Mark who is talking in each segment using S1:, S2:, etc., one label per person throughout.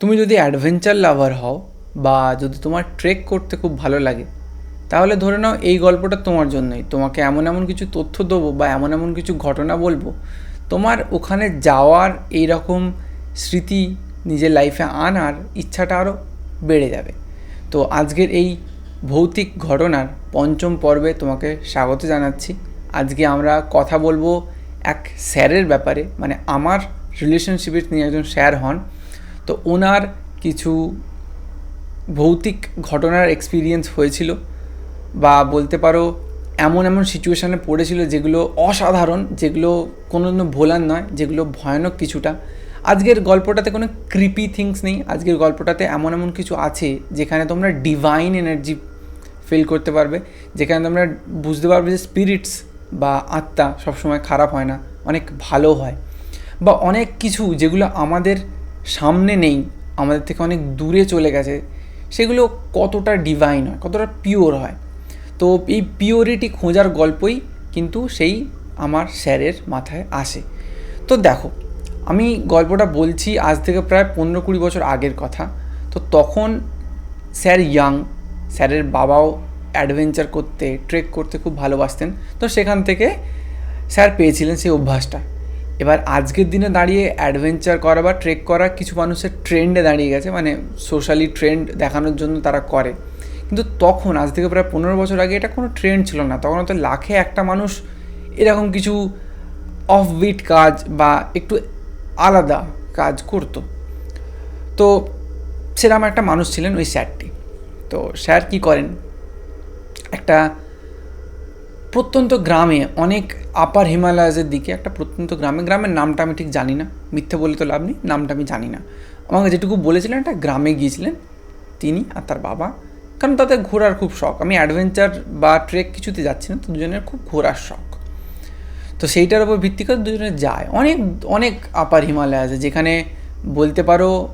S1: তুমি যদি অ্যাডভেঞ্চার লাভার হও বা যদি তোমার ট্রেক করতে খুব ভালো লাগে, তাহলে ধরে নাও এই গল্পটা তোমার জন্যই। তোমাকে এমন এমন কিছু তথ্য দেবো বা এমন এমন কিছু ঘটনা বলব, তোমার ওখানে যাওয়ার এই রকম স্মৃতি নিজের লাইফে আনার ইচ্ছাটা আরও বেড়ে যাবে। তো আজকের এই ভৌতিক ঘটনার পঞ্চম পর্বে তোমাকে স্বাগত জানাচ্ছি। আজকে আমরা কথা বলব এক স্যারের ব্যাপারে মানে আমার রিলেশনশিপের তিনি একজন স্যার হন। তো ওনার কিছু ভৌতিক ঘটনার এক্সপিরিয়েন্স হয়েছিল বা বলতে পারো এমন এমন সিচুয়েশানে পড়েছিল যেগুলো অসাধারণ, যেগুলো কোনো ভোলার নয়, যেগুলো ভয়ানক কিছুটা। আজকের গল্পটাতে কোনো ক্রিপি থিংস নেই। আজকের গল্পটাতে এমন এমন কিছু আছে যেখানে তোমরা ডিভাইন এনার্জি ফিল করতে পারবে, যেখানে তোমরা বুঝতে পারবে যে স্পিরিটস বা আত্মা সবসময় খারাপ হয় না, অনেক ভালো হয়। বা অনেক কিছু যেগুলো আমাদের সামনে নেই, আমাদের থেকে অনেক দূরে চলে গেছে, সেগুলো কতটা ডিভাইন হয়, কতটা পিওর হয়। তো এই পিওরিটি খোঁজার গল্পই কিন্তু সেই আমার স্যারের মাথায় আসে। তো দেখো, আমি গল্পটা বলছি আজ থেকে প্রায় পনেরো কুড়ি বছর আগের কথা। তো তখন স্যার ইয়াং স্যারের বাবাও অ্যাডভেঞ্চার করতে ট্রেক করতে খুব ভালোবাসতেন। তো সেখান থেকে স্যার পেয়েছিলেন সেই অভ্যাসটা। এবার আজকের দিনে দাঁড়িয়ে অ্যাডভেঞ্চার করা বা ট্রেক করা কিছু মানুষের ট্রেন্ডে দাঁড়িয়ে গেছে মানে সোশ্যালি ট্রেন্ড দেখানোর জন্য তারা করে। কিন্তু তখন, আজ থেকে প্রায় পনেরো বছর আগে এটা কোনো ট্রেন্ড ছিল না। তখন হয়তো লাখে একটা মানুষ এরকম কিছু অফবিট কাজ বা একটু আলাদা কাজ করতো। তো সেরকম একটা মানুষ ছিলেন ওই স্যারটি। তো স্যার কী করেন? একটা প্রত্যন্ত গ্রামে, অনেক আপার হিমালয়াসের দিকে একটা প্রত্যন্ত গ্রামে, গ্রামের নামটা আমি ঠিক জানি না। মিথ্যে বলে তো লাভ নেই, নামটা আমি জানি না। আমাকে যেটুকু বলেছিলেন একটা গ্রামে গিয়েছিলেন তিনি আর তার বাবা। কারণ তাদের ঘোরার খুব শখ। আমি অ্যাডভেঞ্চার বা ট্রেক কিছুতে যাচ্ছি না, তো দুজনের খুব ঘোরার শখ। তো সেইটার উপর ভিত্তি করে দুজনে যায়। অনেক অনেক আপার হিমালয় আছে যেখানে বলতে পারো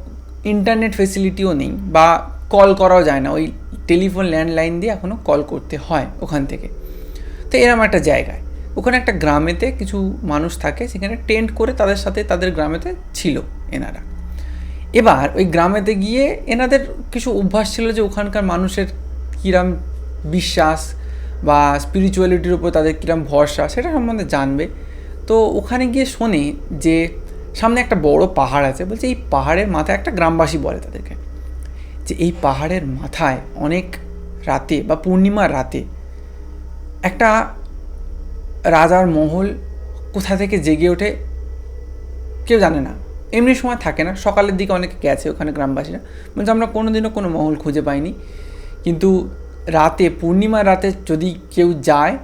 S1: ইন্টারনেট ফেসিলিটিও নেই বা কল করাও যায় না। ওই টেলিফোন ল্যান্ডলাইন দিয়ে এখনও কল করতে হয় ওখান থেকে। তো এরম একটা জায়গায়। ওখানে একটা গ্রামেতে কিছু মানুষ থাকে, সেখানে টেন্ট করে তাদের সাথে তাদের গ্রামেতে ছিল এনারা। এবার ওই গ্রামেতে গিয়ে এনাদের কিছু অভ্যাস ছিল যে ওখানকার মানুষের কীরম বিশ্বাস বা স্পিরিচুয়ালিটির উপর তাদের কীরম ভরসা, সেটা সম্বন্ধে জানবে। তো ওখানে গিয়ে শোনে যে সামনে একটা বড় পাহাড় আছে, বলছে এই পাহাড়ের মাথায় একটা গ্রামবাসী বলে তাদেরকে। যে এই পাহাড়ের মাথায় অনেক রাতে বা পূর্ণিমার রাতে একটা রাজার মহল কোথা থেকে জেগে ওঠে কেউ জানে না। এমনি সময় থাকে না। সকালের দিকে অনেকে গেছে ওখানে গ্রামবাসীরা। বলছে, আমরা কোনো দিনও কোনো মহল খুঁজে পাইনি। কিন্তু রাতে, পূর্ণিমার রাতে যদি কেউ যায়,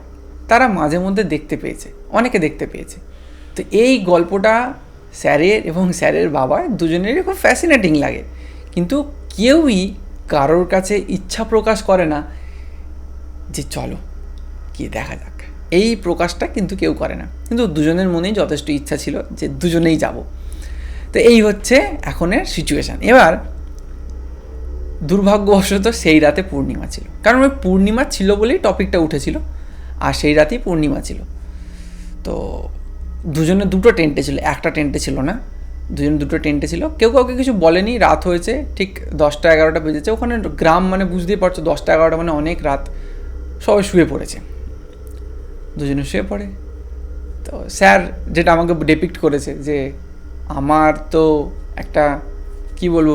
S1: তারা মাঝে মধ্যে দেখতে পেয়েছে। অনেকে দেখতে পেয়েছে। তো এই গল্পটা স্যারের এবং স্যারের বাবার দুজনেরই খুব ফ্যাসিনেটিং লাগে। কিন্তু কেউই কারোর কাছে ইচ্ছা প্রকাশ করে না যে, চলো গিয়ে দেখা যাক। এই প্রকাশটা কিন্তু কেউ করে না। কিন্তু দুজনের মনেই যথেষ্ট ইচ্ছা ছিল যে দুজনেই যাব। তো এই হচ্ছে এখনের সিচুয়েশান এবার, দুর্ভাগ্যবশত সেই রাতে পূর্ণিমা ছিল। কারণ ওই পূর্ণিমা ছিল বলেই টপিকটা উঠেছিল। আর সেই রাতেই পূর্ণিমা ছিল। তো দুজনে দুটো টেন্টে ছিল। একটা টেন্টে ছিল না। দুজন দুটো টেন্টে ছিল। কেউ কাউকে কিছু বলেনি। রাত হয়েছে। ঠিক দশটা এগারোটা বেজেছে। ওখানে গ্রাম মানে বুঝতেই পারছ, দশটা এগারোটা মানে অনেক রাত। সবাই শুয়ে পড়েছে। দুজনে শুয়ে পড়ে। তো স্যার যেটা আমাকে ডেপিক্ট করেছে যে আমার তো একটা, কি বলব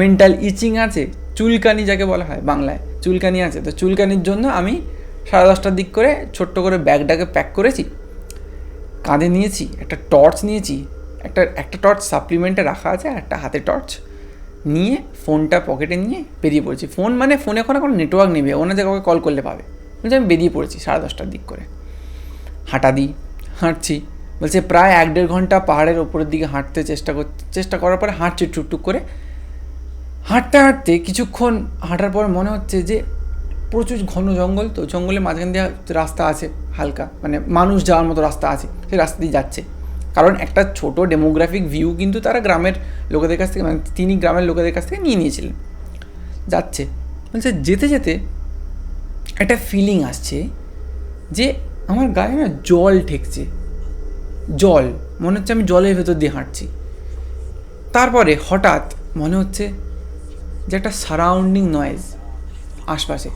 S1: মেন্টাল ইচিং আছে, চুলকানি যাকে বলা হয় বাংলায়, চুলকানি আছে। তো চুলকানির জন্য আমি সাড়ে দশটার দিক করে ছোট্ট করে ব্যাগটাকে প্যাক করেছি, কাঁধে নিয়েছি, একটা টর্চ নিয়েছি, একটা একটা টর্চ সাপ্লিমেন্টে রাখা আছে আর একটা হাতে টর্চ নিয়ে ফোনটা পকেটে নিয়ে বেরিয়ে পড়েছি। ফোন মানে ফোনে এখন এখন নেটওয়ার্ক নেবে ওনাদের কাউকে কল করলে পাবে। বলছে আমি বেরিয়ে পড়েছি সাড়ে দশটার দিক করে। হাঁটা দিই, হাঁটছি। বলছে, প্রায় এক দেড় ঘণ্টা পাহাড়ের ওপরের দিকে হাঁটতে চেষ্টা কর, চেষ্টা করার পরে হাঁটছি টুকটুক করে। হাঁটতে হাঁটতে কিছুক্ষণ হাঁটার পর মনে হচ্ছে যে প্রচুর ঘন জঙ্গল, তো জঙ্গলের মাঝখান দিয়ে রাস্তা আছে হালকা মানে মানুষ যাওয়ার মতো রাস্তা আছে, সেই রাস্তা দিয়ে যাচ্ছে। কারণ একটা ছোট ডেমোগ্রাফিক ভিউ কিন্তু তারা গ্রামের লোকেদের কাছ থেকে মানে তিনি গ্রামের লোকেদের কাছ থেকে নিয়ে নিয়েছিলেন। যাচ্ছে। বলছে, যেতে যেতে একটা ফিলিং আসছে যে আমার গায়ে না জল ঠেকছে। জল। মনে হচ্ছে আমি জলের ভেতর দিয়ে হাঁটছি। তারপরে হঠাৎ মনে হচ্ছে যে একটা সারাউন্ডিং নয়েজ আশপাশে।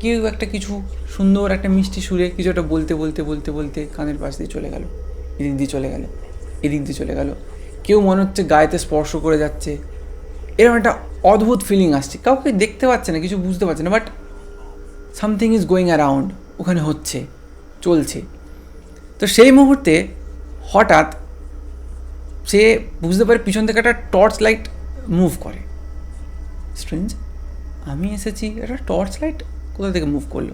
S1: কেউ একটা কিছু সুন্দর একটা মিষ্টি সুরে কিছু একটা বলতে বলতে বলতে বলতে কানের পাশ দিয়ে চলে গেল। এদিক দিয়ে চলে গেল, এদিক দিয়ে চলে গেল। কেউ মনে হচ্ছে গায়েতে স্পর্শ করে যাচ্ছে। এরকম একটা অদ্ভুত ফিলিং আসছে। কাউকে দেখতে পাচ্ছে না, কিছু বুঝতে পারছে না but something is going around ওখানে হচ্ছে, চলছে। তো সেই মুহূর্তে হঠাৎ সে বুঝতে পারে পিছন থেকে একটা টর্চ লাইট মুভ করে। স্ট্রেঞ্জ আমি এসেছি, একটা টর্চ লাইট কোথা থেকে মুভ করল?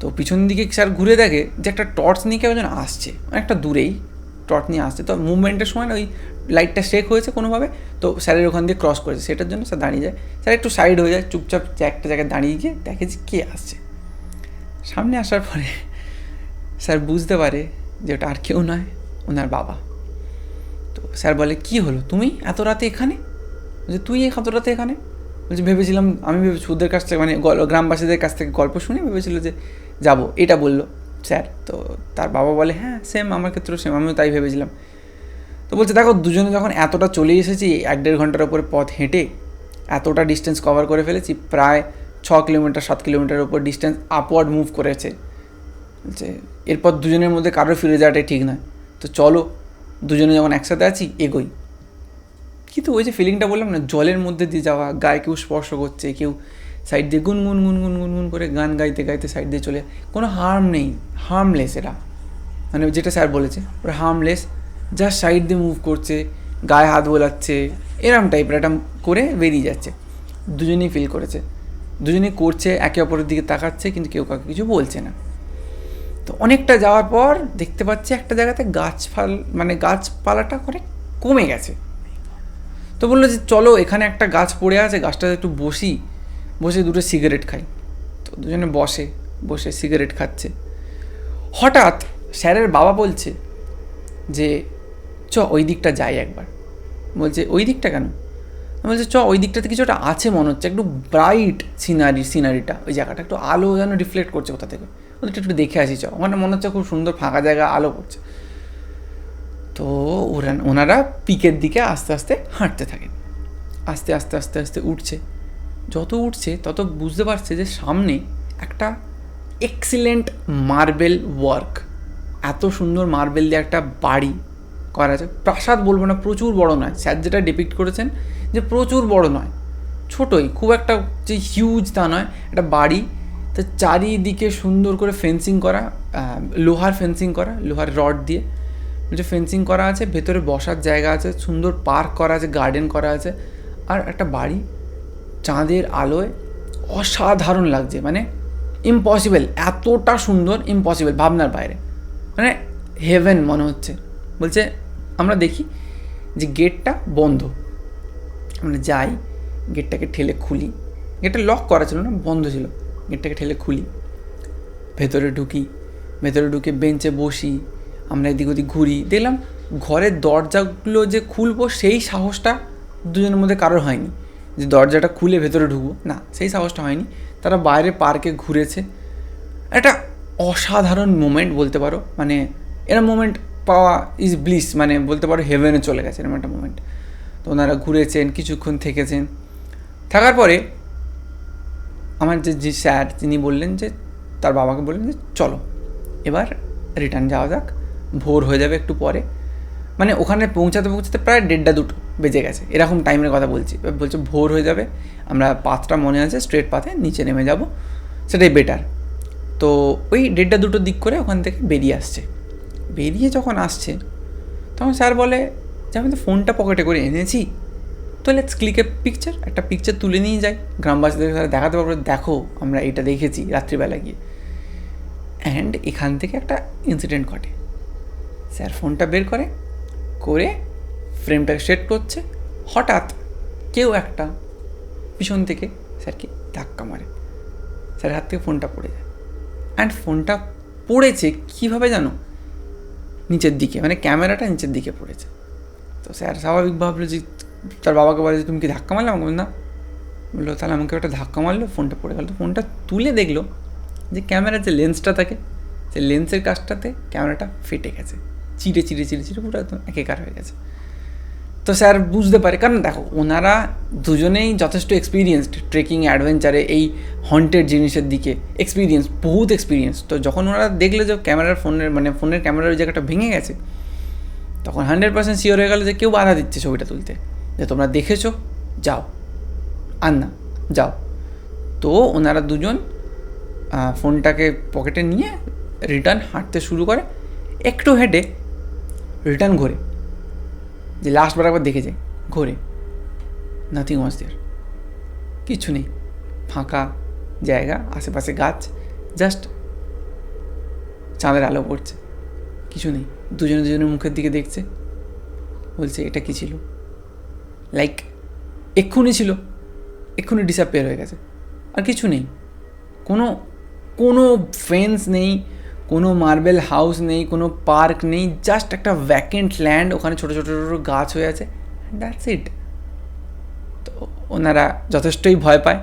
S1: তো পিছন দিকে স্যার ঘুরে দেখে যে একটা টর্চ নিয়ে কেউ যেন আসছে, অনেকটা দূরেই টর্চ নিয়ে আসছে। তো মুভমেন্টের সময় ওই লাইটটা শেক হয়েছে কোনোভাবে, তো স্যারের ওখান দিয়ে ক্রস করেছে। সেটার জন্য স্যার দাঁড়িয়ে যায়। স্যার একটু সাইড হয়ে যায়, চুপচাপ একটা জায়গায় দাঁড়িয়ে গিয়ে দেখে যে কে আসছে। সামনে আসার পরে স্যার বুঝতে পারে যে ওটা আর কেউ নয়, ওনার বাবা। তো স্যার বলে, কি হলো? তুমি এত রাতে এখানে? বলছে, তুই এত রাতে এখানে? বলছি, ভেবেছিলাম, আমি ভেবেছি ওদের কাছ থেকে মানে গ্রামবাসীদের কাছ থেকে গল্প শুনে ভেবেছিল যে যাব। এটা বলল স্যার। তো তার বাবা বলে হ্যাঁ সেম আমার ক্ষেত্রেও সেম আমিও তাই ভেবেছিলাম। তো বলছে, দেখো, দুজনে যখন এতটা চলে এসেছি, এক দেড় ঘণ্টার উপরে পথ হেঁটে, এতটা ডিস্টেন্স কভার করে ফেলেছি, প্রায় ছ কিলোমিটার, সাত কিলোমিটার উপর ডিস্টেন্স আপওয়ার্ড মুভ করেছে। বলছে এরপর দুজনের মধ্যে কারোর ফিরে যাওয়াটাই ঠিক নয়। তো চলো, দুজনে যখন একসাথে আছি, এগোই। কিন্তু ওই যে ফিলিংটা বললাম না, জলের মধ্যে দিয়ে যাওয়া, গায়ে কেউ স্পর্শ করছে, কেউ সাইড দিয়ে গুনগুন গুনগুন গুনগুন করে গান গাইতে গাইতে সাইড দিয়ে চলে কোনো হার্ম নেই হার্মলেস এরা। মানে যেটা স্যার বলেছে, ওরা হার্মলেস যা সাইড দিয়ে মুভ করছে, গায়ে হাত বোলাচ্ছে, এরম টাইপের একটা করে বেরিয়ে যাচ্ছে। দুজনেই ফিল করেছে। দুজনেই করছে, একে অপরের দিকে তাকাচ্ছে, কিন্তু কেউ কাউকে কিছু বলছে না। তো অনেকটা যাওয়ার পর দেখতে পাচ্ছি একটা জায়গাতে গাছপাল মানে গাছপালাটা অনেক কমে গেছে। তো বলল যে, চলো, এখানে একটা গাছ পড়ে আছে, গাছটাতে একটু বসি। বসে দুটো সিগারেট খাই। তো দুজনে বসে বসে সিগারেট খাচ্ছে। হঠাৎ স্যারের বাবা বলছে যে, চ, ওই দিকটা যাই একবার। বলছে, ওই দিকটা কেন? আমি বলছে, চ, ওই দিকটাতে কিছু একটা আছে মনে হচ্ছে। একটু ব্রাইট সিনারি সিনারিটা ওই জায়গাটা একটু আলো যেন রিফ্লেক্ট করছে কোথা থেকে। ওদিকটা একটু দেখে আসি, চ। ওখানে মনে হচ্ছে খুব সুন্দর ফাঁকা জায়গা, আলো পড়ছে তো ওরা, ওনারা পিকের দিকে আস্তে আস্তে হাঁটতে থাকেন। আস্তে আস্তে আস্তে আস্তে উঠছে। যত উঠছে, তত বুঝতে পারছে যে সামনে একটা এক্সিলেন্ট মার্বেল ওয়ার্ক এত সুন্দর মার্বেল দিয়ে একটা বাড়ি করা আছে। প্রাসাদ বলব না, প্রচুর বড় নয়। স্যার যেটা ডিপিক্ট করেছেন যে প্রচুর বড় নয়, ছোটই, খুব একটা যে হিউজ তা নয়, একটা বাড়ি। তো চারিদিকে সুন্দর করে ফেন্সিং করা লোহার ফেন্সিং করা, লোহার রড দিয়ে। যে ফেন্সিং করা আছে, ভেতরে বসার জায়গা আছে, সুন্দর পার্ক করা আছে গার্ডেন করা আছে। আর একটা বাড়ি, চাঁদের আলোয়, অসাধারণ লাগছে মানে ইম্পসিবল এতটা সুন্দর ইম্পসিবল ভাবনার বাইরে। মানে হেভেন মনে হচ্ছে। বলছে, আমরা দেখি যে গেটটা বন্ধ। আমরা যাই গেটটাকে ঠেলে খুলি। গেটটা লক করা ছিল না, বন্ধ ছিল। গেটটাকে ঠেলে খুলি। ভেতরে ঢুকি, ভেতরে ঢুকে বেঞ্চে বসি, আমরা এদিক ওদিক ঘুরি। দেখলাম ঘরের দরজাগুলো যে খুলবো, সেই সাহসটা দুজনের মধ্যে কারোর হয়নি। যে দরজাটা খুলে ভেতরে ঢুকবো, না, সেই সাহসটা হয়নি। তারা বাইরে পার্কে ঘুরেছে। একটা অসাধারণ মোমেন্ট বলতে পারো। মানে এরম মোমেন্ট পাওয়া ইজ ব্লিস মানে বলতে পারো হেভেনে চলে গেছে এরকম একটা মোমেন্ট তো ওনারা ঘুরেছেন, কিছুক্ষণ থেকেছেন। থাকার পরে আমার যে যে স্যার তিনি বললেন যে, তার বাবাকে বললেন যে, চলো, এবার রিটার্ন যাওয়া যাক। ভোর হয়ে যাবে একটু পরে। মানে ওখানে পৌঁছাতে পৌঁছাতে প্রায় দেড়টা, দুটো বেজে গেছে। এরকম টাইমের কথা বলছি। বলছে, ভোর হয়ে যাবে। আমরা পাথটা মনে আছে স্ট্রেট পাথে নিচে নেমে যাব। সেটাই বেটার তো ওই দেড়টা দুটো দিক করে ওখান থেকে বেরিয়ে আসছে। বেরিয়ে যখন আসছে, তখন স্যার বলে যে আমি তো ফোনটা পকেটে করে এনেছি। তো লেটস ক্লিক এ পিকচার একটা পিকচার তুলে নিয়ে যাই। গ্রামবাসীদের সাথে দেখাতে পারব, দেখো, আমরা এটা দেখেছি রাত্রিবেলা গিয়ে। অ্যান্ড এখান থেকে একটা ইনসিডেন্ট ঘটে। স্যার ফোনটা বের করে করে ফ্রেমটাকে সেট করছে। হঠাৎ কেউ একটা পিছন থেকে স্যারকে ধাক্কা মারে। স্যারের হাত থেকে ফোনটা পড়ে যায়। অ্যান্ড ফোনটা পড়েছে কীভাবে জানো? নিচের দিকে মানে ক্যামেরাটা নিচের দিকে পড়েছে। তো স্যার স্বাভাবিক ভাবলো যে তার বাবাকে বলে যে, তুমি কি ধাক্কা মারলে? আমাকে না। বলল, তাহলে আমাকে একটা ধাক্কা মারলো, ফোনটা পড়ে গেল। তো ফোনটা তুলে দেখল যে, ক্যামেরার যে লেন্সটা থাকে সে লেন্সের কাজটাতে ক্যামেরাটা ফেটে গেছে। চিড়ে চিড়ে চিড়ে চিড়ে পুরো একদম একেকার হয়ে গেছে। তো স্যার বুঝতে পারে, কারণ দেখো, ওনারা দুজনেই যথেষ্ট এক্সপিরিয়েন্সড ট্রেকিং অ্যাডভেঞ্চারে এই হন্টেড জিনিসের দিকে এক্সপিরিয়েন্স বহুত এক্সপিরিয়েন্স তো যখন ওনারা দেখল যে, ক্যামেরার ফোনের মানে ফোনের ক্যামেরার ওই জায়গাটা ভেঙে গেছে তখন হান্ড্রেড পার্সেন্ট শিওর হয়ে গেল যে কেউ বাধা দিচ্ছে ছবিটা তুলতে। যে তোমরা দেখেছ, যাও। আর না যাও। তো ওনারা দুজন ফোনটাকে পকেটে নিয়ে রিটার্ন হাঁটতে শুরু করে। একটু হেঁটে রিটার্ন ঘোরে। যে লাস্টবার একবার দেখে যায় ঘোরে। নাথিং ওয়াজ দেয়ার কিছু নেই। ফাঁকা জায়গা, আশেপাশে গাছ জাস্ট চাঁদের আলো পড়ছে। কিছু নেই। দুজনে দুজনের মুখের দিকে দেখছে। বলছে, এটা কি ছিল? লাইক এক্ষুনি ছিল। এক্ষুনি ডিসঅ্যাপিয়ার হয়ে গেছে। আর কিছু নেই। কোনো কোনো ফেন্স নেই, কোনো মার্বেল হাউস নেই, কোনো পার্ক নেই জাস্ট একটা ভ্যাকেন্ট ল্যান্ড ওখানে ছোটো ছোটো ছোটো গাছ হয়ে আছে। দ্যাটস ইট তো ওনারা যথেষ্টই ভয় পায়।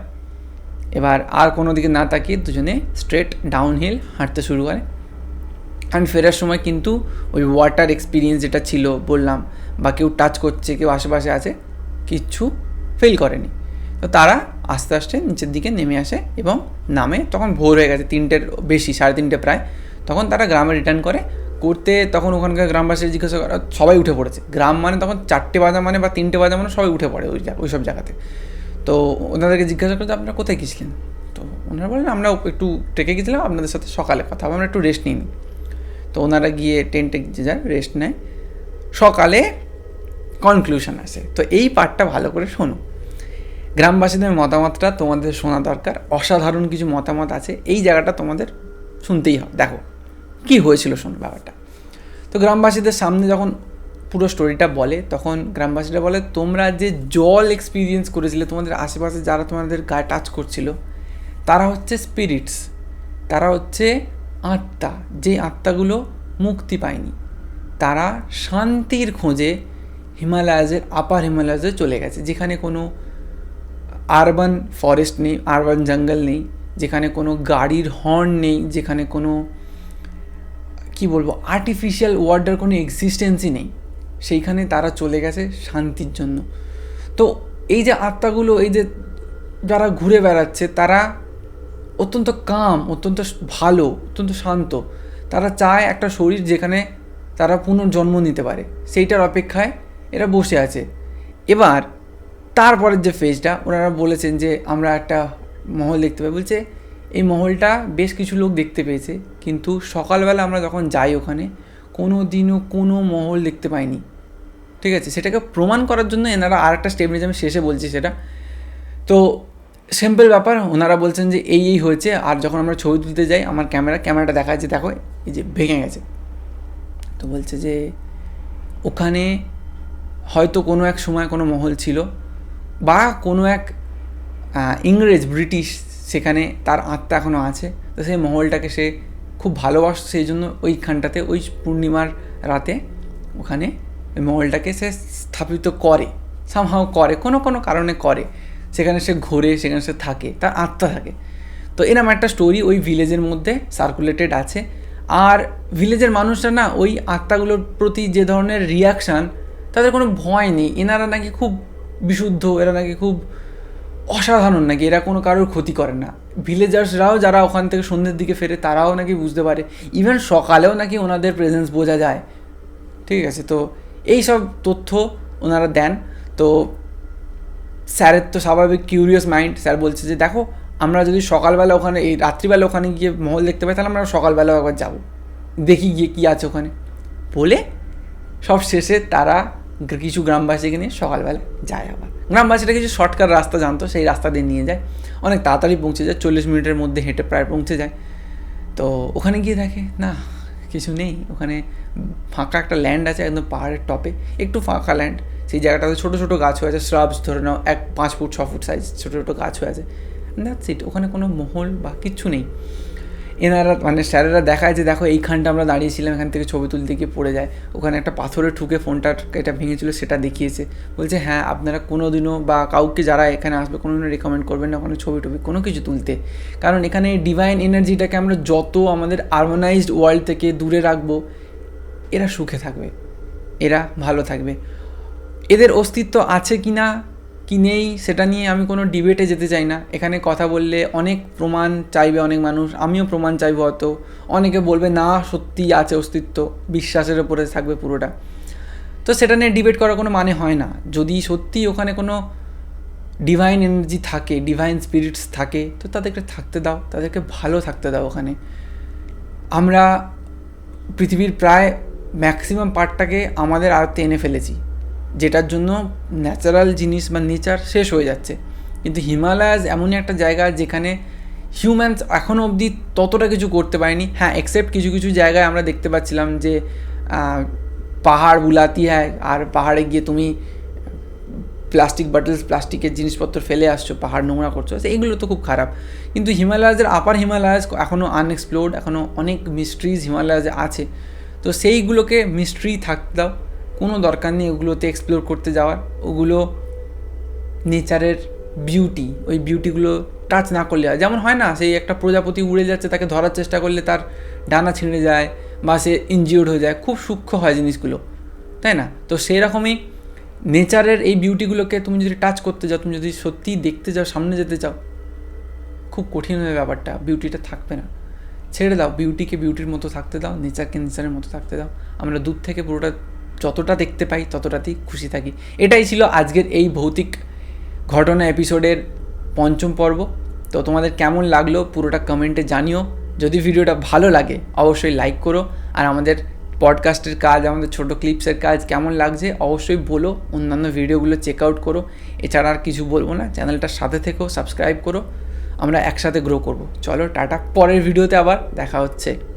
S1: এবার আর কোনো দিকে না তাকিয়ে দুজনে স্ট্রেট ডাউন হিল হাঁটতে শুরু করে। অ্যান্ড ফেরার সময় কিন্তু ওই ওয়াটার এক্সপিরিয়েন্স যেটা ছিল বললাম, বা কেউ টাচ করছে, কেউ আশেপাশে আছে কিচ্ছু ফেল করেনি। তো তারা আস্তে আস্তে নিচের দিকে নেমে আসে এবং নামে তখন ভোর হয়ে গেছে তিনটের বেশি, সাড়ে তিনটে প্রায়। তখন তারা গ্রামে রিটার্ন করে। করতে তখন ওখানকার গ্রামবাসী জিজ্ঞাসা করা, সবাই উঠে পড়েছে। গ্রাম মানে তখন চারটে বাজা মানে বা তিনটে বাজা মানে সবাই উঠে পড়ে ওই ওই সব জায়গাতে। তো ওনাদেরকে জিজ্ঞাসা করে যে, আপনারা কোথায় গেছিলেন? তো ওনারা বললেন, আমরা একটু ট্রেকে গেছিলাম, আপনাদের সাথে সকালে কথা আমরা একটু রেস্ট নিই তো ওনারা গিয়ে টেন্টে যে যায় রেস্ট নেয়। সকালে কনক্লুশন আসে। তো এই পার্টটা ভালো করে শোনো। গ্রামবাসীদের মতামতটা তোমাদের শোনা দরকার। অসাধারণ কিছু মতামত আছে। এই জায়গাটা তোমাদের শুনতেই হবে। দেখো, কি হয়েছিল শোনো ব্যাপারটা। তো গ্রামবাসীদের সামনে যখন পুরো স্টোরিটা বলে, তখন গ্রামবাসীরা বলে, তোমরা যে জল এক্সপিরিয়েন্স করেছিলে, তোমাদের আশেপাশে যারা তোমাদের গায়ে টাচ করছিল, তারা হচ্ছে স্পিরিটস তারা হচ্ছে আত্মা, যে আত্মাগুলো মুক্তি পায়নি। তারা শান্তির খোঁজে হিমালয়াজের আপার হিমালয়াজে চলে গেছে। যেখানে কোনো আরবান ফরেস্ট নেই আরবান জঙ্গল নেই, যেখানে কোনো গাড়ির হর্ন নেই, যেখানে কোনো, কি বলব আর্টিফিশিয়াল ওয়ার্ডার কোনো এক্সিস্টেন্সই নেই। সেইখানে তারা চলে গেছে শান্তির জন্য। তো এই যে আত্মাগুলো, এই যে যারা ঘুরে বেড়াচ্ছে, তারা অত্যন্ত কাম অত্যন্ত ভালো, অত্যন্ত শান্ত। তারা চায় একটা শরীর যেখানে তারা পুনর্জন্ম নিতে পারে। সেইটার অপেক্ষায় এরা বসে আছে। এবার তারপরের যে ফেজটা ওনারা বলেছেন যে, আমরা একটা মহল দেখতে পাই। বলছে, এই মহলটা বেশ কিছু লোক দেখতে পেয়েছে, কিন্তু সকালবেলা আমরা যখন যাই ওখানে, কোনো দিনও কোনো মহল দেখতে পাইনি। ঠিক আছে? সেটাকে প্রমাণ করার জন্য এনারা আর একটা স্টেপ নিয়েছে আমি শেষে বলছি সেটা। তো সিম্পল ব্যাপার, ওনারা বলছেন যে এই এই হয়েছে, আর যখন আমরা ছবি তুলতে যাই, আমার ক্যামেরা, ক্যামেরাটা দেখা যাচ্ছে, দেখো, এই যে ভেঙে গেছে। তো বলছে যে ওখানে হয়তো কোনো এক সময় কোনো মহল ছিল, বা কোনো এক ইংরেজ, ব্রিটিশ সেখানে তার আত্মা এখনও আছে, তো সেই মহলটাকে সে খুব ভালোবাসত, সেই জন্য ওইখানটাতে, ওই পূর্ণিমার রাতে ওখানে ওই মহলটাকে সে স্থাপিত করে সামহাও করে, কোনো কোনো কারণে করে। সেখানে সে ঘোরে, সেখানে সে থাকে, তার আত্মা থাকে। তো এরম একটা স্টোরি ওই ভিলেজের মধ্যে সার্কুলেটেড আছে। আর ভিলেজের মানুষরা না ওই আত্মাগুলোর প্রতি যে ধরনের রিয়াকশান তাদের কোনো ভয় নেই। এনারা নাকি খুব বিশুদ্ধ, এরা নাকি খুব অসাধারণ নাকি, এরা কোনো কারোর ক্ষতি করে না। ভিলেজার্সরাও যারা ওখান থেকে সন্ধ্যের দিকে ফেরে, তারাও নাকি বুঝতে পারে। ইভেন সকালেও নাকি ওনাদের প্রেজেন্স বোঝা যায়। ঠিক আছে, তো এই সব তথ্য ওনারা দেন। তো স্যারের তো স্বাভাবিক কিউরিয়াস মাইন্ড স্যার বলছে যে, দেখো, আমরা যদি সকালবেলা ওখানে, এই রাত্রিবেলা ওখানে গিয়ে মহল দেখতে পাই, তাহলে আমরা সকালবেলাও একবার যাব। দেখি গিয়ে কী আছে ওখানে। বলে সব শেষে তারা কিছু গ্রামবাসীকে নিয়ে সকালবেলা যায় আবার। গ্রামবাসীরা কিছু শর্টকাট রাস্তা জানতো, সেই রাস্তা দিয়ে নিয়ে যায়। অনেক তাড়াতাড়ি পৌঁছে যায়, চল্লিশ মিনিটের মধ্যে হেঁটে প্রায় পৌঁছে যায়। তো ওখানে গিয়ে দেখে, না কিছু নেই। ওখানে ফাঁকা একটা ল্যান্ড আছে একদম পাহাড়ের টপে একটু ফাঁকা ল্যান্ড সেই জায়গাটাতে ছোটো ছোটো গাছ হয়ে আছে শ্রাবস ধরে নাও, এক পাঁচ ফুট, ছ ফুট সাইজ ছোটো ছোটো গাছ হয়ে আছে। দ্যাটস ইট ওখানে কোনো মহল বা কিচ্ছু নেই। এনারা মানে স্যারেরা দেখায় যে দেখো এইখানটা আমরা দাঁড়িয়েছিলাম, এখান থেকে ছবি তুলতে গিয়ে পড়ে যায়। ওখানে একটা পাথরে ঠুকে ফোনটা এটা ভেঙেছিল, সেটা দেখিয়েছে। বলছে হ্যাঁ আপনারা কোনো দিনও বা কাউকে যারা এখানে আসবে কোনো দিনও রেকমেন্ড করবেন না ওখানে ছবি টবি, কোনো কিছু তুলতে। কারণ এখানে ডিভাইন এনার্জিটাকে আমরা যত আমাদের আর্মোনাইজড ওয়ার্ল্ড থেকে দূরে রাখব, এরা সুখে থাকবে, এরা ভালো থাকবে। এদের অস্তিত্ব আছে কি না কি নেই, সেটা নিয়ে আমি কোনো ডিবেটে যেতে চাই না। এখানে কথা বললে অনেক প্রমাণ চাইবে অনেক মানুষ, আমিও প্রমাণ চাইব হয়তো। অনেকে বলবে, না সত্যি আছে অস্তিত্ব, বিশ্বাসের ওপরে থাকবে পুরোটা। তো সেটা নিয়ে ডিবেট করার কোনো মানে হয় না। যদি সত্যি ওখানে কোনো ডিভাইন এনার্জি থাকে ডিভাইন স্পিরিটস থাকে, তো তাদেরকে থাকতে দাও, তাদেরকে ভালো থাকতে দাও ওখানে। আমরা পৃথিবীর প্রায় ম্যাক্সিমাম পার্টটাকে আমাদের আয়ত্তে এনে ফেলেছি। যেটার জন্য ন্যাচারাল জিনিস বা নেচার শেষ হয়ে যাচ্ছে। কিন্তু হিমালয়াস এমনই একটা জায়গা যেখানে হিউম্যানস এখনও অবধি ততটা কিছু করতে পারেনি। হ্যাঁ এক্সেপ্ট কিছু কিছু জায়গায় আমরা দেখতে পাচ্ছিলাম যে পাহাড় বুলাতি হ্যাঁ আর পাহাড়ে গিয়ে তুমি প্লাস্টিক বটলস প্লাস্টিকের জিনিসপত্র ফেলে আসছো, পাহাড় নোংরা করছ এগুলো তো খুব খারাপ। কিন্তু হিমালয়াজের আপার হিমালয়াজ এখনও আনএক্সপ্লোর্ড এখনও অনেক মিস্ট্রিজ হিমালয়াজে আছে। তো সেইগুলোকে মিস্ট্রি থাকতে দাও কোনো দরকার নেই ওগুলোতে এক্সপ্লোর করতে যাওয়ার। ওগুলো নেচারের বিউটি ওই বিউটিগুলো টাচ না করলে যেমন হয় না, সেই একটা প্রজাপতি উড়ে যাচ্ছে, তাকে ধরার চেষ্টা করলে তার ডানা ছিঁড়ে যায় বা সে ইনজিওর্ড হয়ে যায়। খুব সূক্ষ্ম হয় জিনিসগুলো, তাই না? তো সেই রকমই নেচারের এই বিউটিগুলোকে তুমি যদি টাচ করতে যাও, তুমি যদি সত্যিই দেখতে যাও, সামনে যেতে চাও, খুব কঠিন হয়ে ব্যাপারটা। বিউটিটা থাকবে না। ছেড়ে দাও। বিউটিকে বিউটির মতো থাকতে দাও নেচারকে নেচারের মতো থাকতে দাও। আমরা দূর থেকে পুরোটা যতটা দেখতে পাই, ততটাতেই খুশি থাকি। এটাই ছিল আজকের এই ভৌতিক ঘটনা এপিসোডের পঞ্চম পর্ব। তো তোমাদের কেমন লাগল পুরোটা কমেন্টে জানিও। যদি ভিডিওটা ভালো লাগে, অবশ্যই লাইক করো। আর আমাদের পডকাস্টের কাজ, আমাদের ছোটো ক্লিপসের কাজ কেমন লাগছে, অবশ্যই বলো। অন্যান্য ভিডিওগুলো চেক আউট করো। এছাড়া আর কিছু বলব না। চ্যানেলটার সাথে থেকেও সাবস্ক্রাইব করো। আমরা একসাথে গ্রো করব। চলো, টাটা। পরের ভিডিওতে আবার দেখা হচ্ছে।